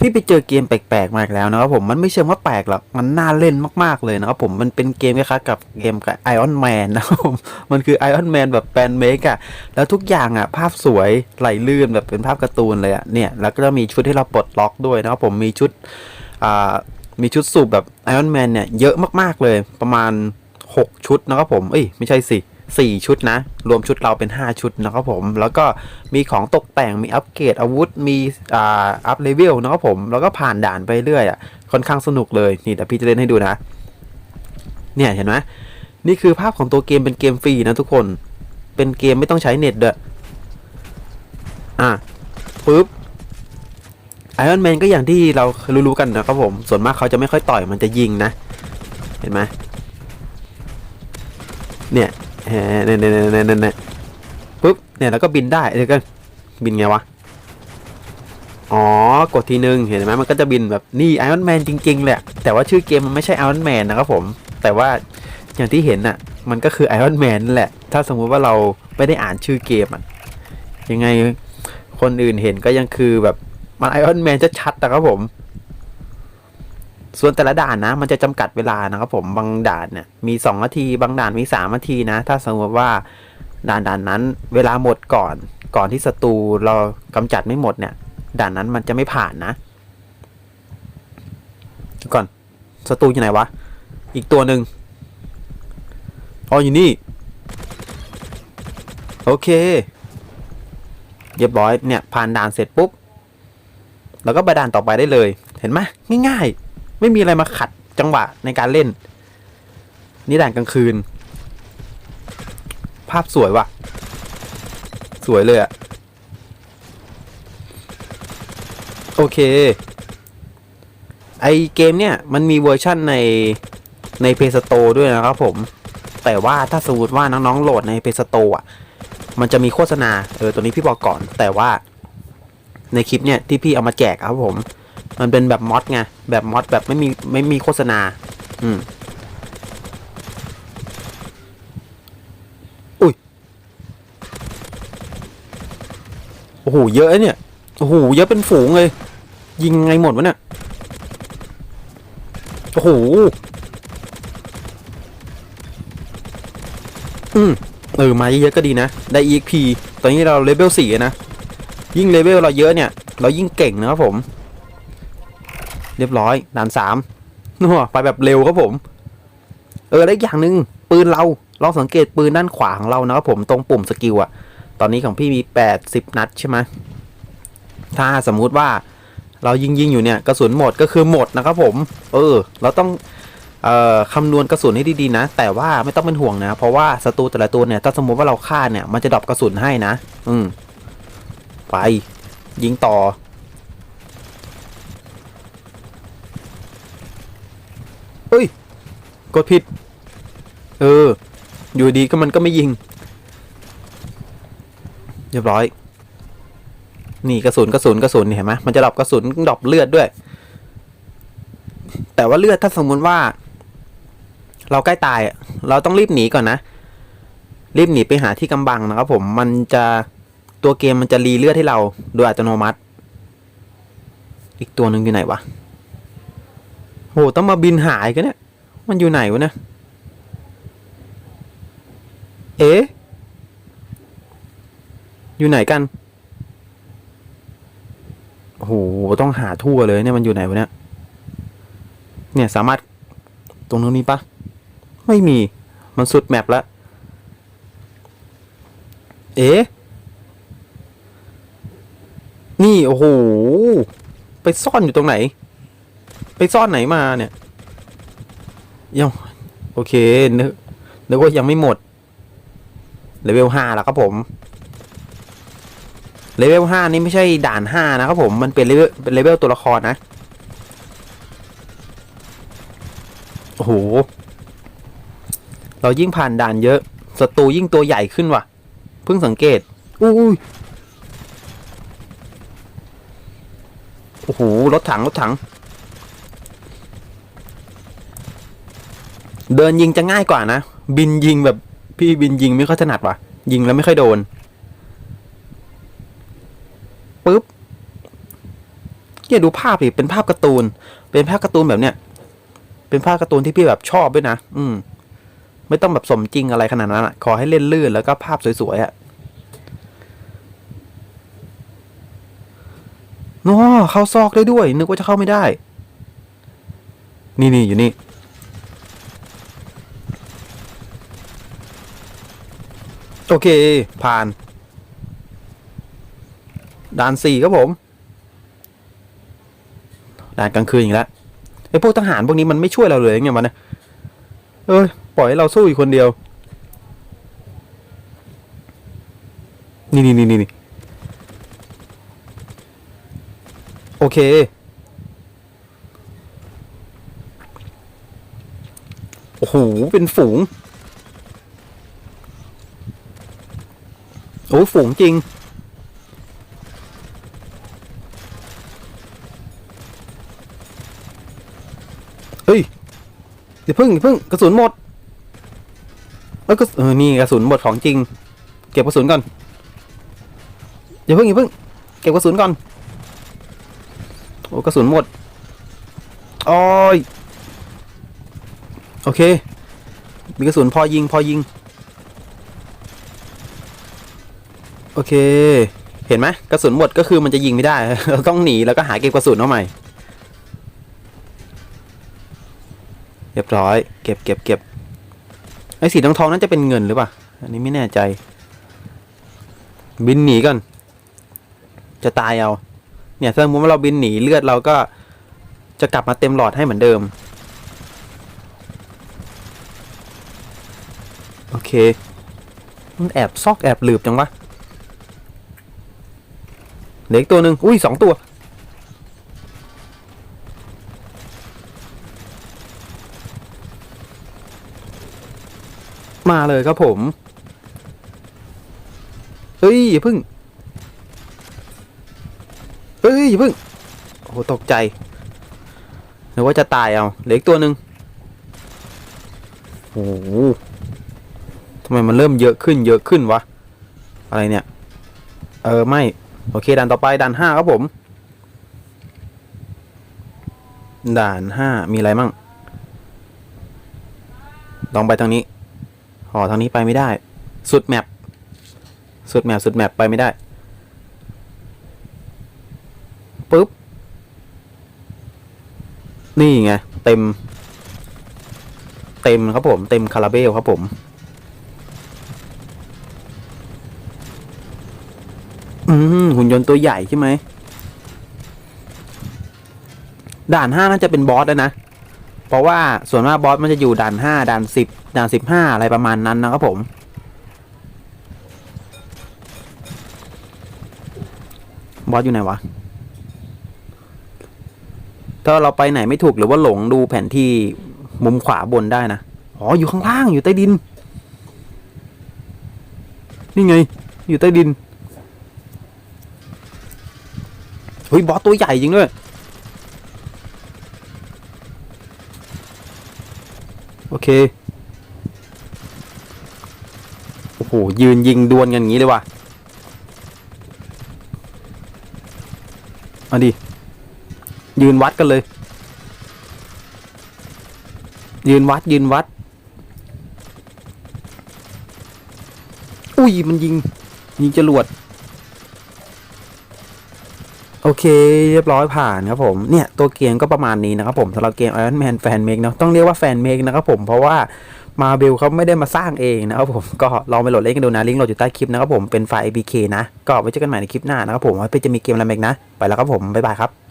พี่ไปเจอเกมแปลกๆมาอีกแล้วนะครับผมมันไม่เชิงว่าแปลกหรอกมันน่าเล่นมากๆเลยนะครับผมมันเป็นเกมคล้ายๆกับเกมกับไอออนแมนนะครับผมมันคือไอออนแมนแบบแฟนเมกอะแล้วทุกอย่างอะภาพสวยไหลลื่นแบบเป็นภาพการ์ตูนเลยอะเนี่ยแล้วก็จะมีชุดให้เราปลดล็อกด้วยนะครับผมมีชุดอ่ามีชุดสูบแบบไอออนแมนเนี่ยเยอะมากๆเลยประมาณ 6 ชุดนะครับผมเอ้ยไม่ใช่สิ สี่ชุดนะ รวมชุดเราเป็น 5 ชุดนะครับผม แล้วก็มีของตกแต่งมีอัปเกรดอาวุธมีอ่าอัพเลเวลนะครับผม แล้วก็ผ่านด่านไปเรื่อยอะค่อนข้างสนุกเลยนี่แต่พี่จะเล่นให้ดูนะ เนี่ยเห็นไหมนี่คือภาพของตัวเกมเป็นเกมฟรีนะทุกคน เป็นเกมไม่ต้องใช้เน็ตด้วยอะปุ๊บไอรอนแมนก็อย่างที่เรารู้ๆกันนะครับผม ส่วนมากเขาจะไม่ค่อยต่อยมันจะยิงนะ เห็นไหมเนี่ย เนี่ยเนี่ยเนี่ยเนี่ยเนี่ยปุ๊บเนี่ยแล้วก็บินได้เดี๋ยวกันบินไงวะอ๋อกดทีนึงเห็นไหมมันก็จะบินแบบนี่ไอรอนแมนจริง ๆ แหละ แต่ว่าชื่อเกมมันไม่ใช่ไอรอนแมนนะครับผม แต่ว่าอย่างที่เห็นน่ะ มันก็คือไอรอนแมนนั่นแหละ ถ้าสมมุติว่าเราไม่ได้อ่านชื่อเกมอะยังไงคนอื่นเห็นก็ยังคือแบบมันไอรอนแมนจะชัดนะครับผม ส่วนแต่ละด่านนะ มันจะจำกัดเวลานะครับผมบางด่านเนี่ยมีสองนาที บางด่านมีสามนาทีนะ ถ้าสมมติว่าด่านด่านนั้น เวลาหมดก่อน ก่อนที่ศัตรูเรากำจัดไม่หมดเนี่ย ด่านนั้นมันจะไม่ผ่านนะ ก่อนศัตรูอยู่ไหนวะ อีกตัวหนึ่งอ๋ออยู่นี่ โอเคเรียบร้อยเนี่ยผ่านด่านเสร็จปุ๊บแล้วก็ไปด่านต่อไปได้เลย เห็นไหมง่ายๆ ไม่มีอะไรมาขัดจังหวะในการเล่น นี่ด่านกลางคืน ภาพสวยว่ะ สวยเลยอะโอเค ไอเกมเนี่ย มันมีเวอร์ชั่นในใน p พ s t o r e ด้วยนะครับผม แต่ว่าถ้าสมมติว่าน้องๆโหลดใน p พ s t o r e อะ มันจะมีโฆษณา เออ ตัวนี้พี่บอกก่อน แต่ว่าในคลิปเนี่ยที่พี่เอามาแจกครับผม มันเป็นแบบมอดไง แบบมอดแบบไม่มีไม่มีโฆษณา อืม อุ้ย โอ้โห เยอะเนี่ย โอ้โห เยอะเป็นฝูงเลย ยิงไงหมดวะเนี่ย โอ้โห อืม เออ มาเยอะๆก็ดีนะ ได้ EXP ตอนนี้เราเลเวลสี่นะ ยิ่งเลเวลเราเยอะเนี่ย เรายิ่งเก่งนะครับผม เรียบร้อยด่านสามนัวไปแบบเร็วครับผม เออแล้วอีกอย่างหนึ่งปืนเราลองสังเกตปืนด้านขวาของเรานะครับผมตรงปุ่มสกิลอะตอนนี้ของพี่มีแปดสิบนัดใช่ไหมถ้าสมมุติว่าเรายิงยิงอยู่เนี่ยกระสุนหมดก็คือหมดนะครับผม เออ เราต้องเอ่อคำนวณกระสุนให้ดีๆนะ แต่ว่าไม่ต้องเป็นห่วงนะ เพราะว่าศัตรูแต่ละตัวเนี่ยถ้าสมมติว่าเราฆ่าเนี่ยมันจะดรอปกระสุนให้นะ อืมไป ยิงต่อ ฮ้ย กดผิด เออ อยู่ดีก็มันก็ไม่ยิง เรียบร้อย นี่กระสุนกระสุนกระสุนนี่เห็นไหมมันจะดรอปกระสุนดรอปเลือดด้วย แต่ว่าเลือดถ้าสมมุติว่า เราใกล้ตายเราต้องรีบหนีก่อนนะ รีบหนีไปหาที่กำบังนะครับผม มันจะตัวเกมมันจะรีเลือดให้เราโดยอัตโนมัติ อีกตัวหนึ่งอยู่ไหนวะ โหต้องมาบินหายกันเนี่ย มันอยู่ไหนวะเนี่ยเอ๊ะ อยู่ไหนกัน โอ้โห ต้องหาทั่วเลยเนี่ย มันอยู่ไหนวะเนี่ย เนี่ยสามารถตรงนู้นนี้ปะ ไม่มี มันสุดแมปแล้ว เอ๊ะ นี่ โอ้โห ไปซ่อนอยู่ตรงไหน ไปซ่อนไหนมาเนี่ยยังโอเคนึกนึกว่ายังไม่หมดเลเวลห้าแล้วครับผมเลเวลห้านี่ไม่ใช่ด่านห้านะครับผมมันเป็นเลเวลเป็นเลเวลตัวละครนะโอ้โหเรายิ่งผ่านด่านเยอะศัตรูยิ่งตัวใหญ่ขึ้นว่ะ เพิ่งสังเกตอุ้ยโอ้โหรถถังรถถัง เดินยิงจะง่ายกว่านะ บินยิงแบบพี่บินยิงไม่ค่อยถนัดว่ะ ยิงแล้วไม่ค่อยโดนปึ๊บเนี่ยดูภาพดิเป็นภาพการ์ตูน เป็นภาพการ์ตูนแบบเนี้ย เป็นภาพการ์ตูนที่พี่แบบชอบด้วยนะ อืม ไม่ต้องแบบสมจริงอะไรขนาดนั้นอะขอให้เล่นลื่นแล้วก็ภาพสวยๆอะโน้เข้าซอกได้ด้วย นึกว่าจะเข้าไม่ได้ นี่นี่อยู่นี่ โอเค ผ่าน ด่านสี่ครับผม ด่านกลางคืนอีกแล้วไอ้พวกทหารพวกนี้มันไม่ช่วยเราเลยไงมันนะเอ้ยปล่อยให้เราสู้อยู่คนเดียว นี่นี่นี่นี่โอเค โอ้โห เป็นฝูง อ้ฝูงจริง เฮ้ยอย่าพิ่งอย่าพิ่งกระสุนหมดเอ้ยกระสุนเออนี่กระสุนหมดของจริง เก็บกระสุนก่อนอย่าพิ่งอย่าพิ่งเก็บกระสุนก่อนโอ้กระสุนหมดโอ้ยโอเค มีกระสุนพอยิงพอยิง โอเค เห็นไหมกระสุนหมดก็คือมันจะยิงไม่ได้เราต้องหนีแล้วก็หาเก็บกระสุนเอาใหม่ เรียบร้อย เก็บเก็บเก็บไอ้สีทองทองนั้นจะเป็นเงินหรือเปล่าอันนี้ไม่แน่ใจ บินหนีก่อน จะตายเอา เนี่ยถ้าสมมติว่าเราบินหนีเลือดเราก็จะกลับมาเต็มหลอดให้เหมือนเดิม โอเค มันแอบซอกแอบหลืบจังวะ เหลืออีกตัวหนึ่งอุ้ยสองตัว มาเลยครับผม เฮ้ยอย่าพึ่ง เฮ้ยอย่าพึ่ง โอ้โหตกใจนึกว่าจะตายเอาเหลืออีกตัวหนึ่งโอ้โหทำไมมันเริ่มเยอะขึ้นเยอะขึ้นวะ อะไรเนี่ย เออ ไม่ โอเคด่านต่อไปด่านห้าครับผม ด่านห้ามีอะไรมั่งลองไปทางนี้อ๋อทางนี้ไปไม่ได้ สุดแมปสุดแมปสุดแมปไปไม่ได้ปุ๊บ นี่ไง เต็ม เต็มครับผม เต็มคาราเบลครับผม หุ่นยนต์ตัวใหญ่ใช่ไหม ด่านห้าน่าจะเป็นบอสแล้วนะ เพราะว่าส่วนมากบอสมันจะอยู่ด่านห้าด่านสิบด่านสิบห้าอะไรประมาณนั้นนะครับผม บอสอยู่ไหนวะ ถ้าเราไปไหนไม่ถูกหรือว่าหลงดูแผนที่มุมขวาบนได้นะ อ๋ออยู่ข้างล่างอยู่ใต้ดิน นี่ไง อยู่ใต้ดิน ฮ้ยบอสตัวใหญ่จริงด้วยโอเคโอ้โหยืนยิงดวลกันอย่างนี้เลยว่ะเอาดิยืนวัดกันเลย ยืนวัดยืนวัด อุ้ยมันยิงยิงจรวด โอเค เรียบร้อยผ่านครับผม เนี่ยตัวเกมก็ประมาณนี้นะครับผมสำหรับเกม Iron Man Fan Make เนาะต้องเรียกว่าแฟนเมกนะครับผมเพราะว่ามาเบลเขาไม่ได้มาสร้างเองนะครับผมก็ลองไปโหลดเล่นกันดูนะลิงก์โหลดอยู่ใต้คลิปนะครับผมเป็นไฟล์ APK นะ ก็ไว้เจอกันใหม่ในคลิปหน้านะครับผมว่าจะมีเกมอะไรอีกนะ ไปแล้วครับผมบ๊ายบายครับ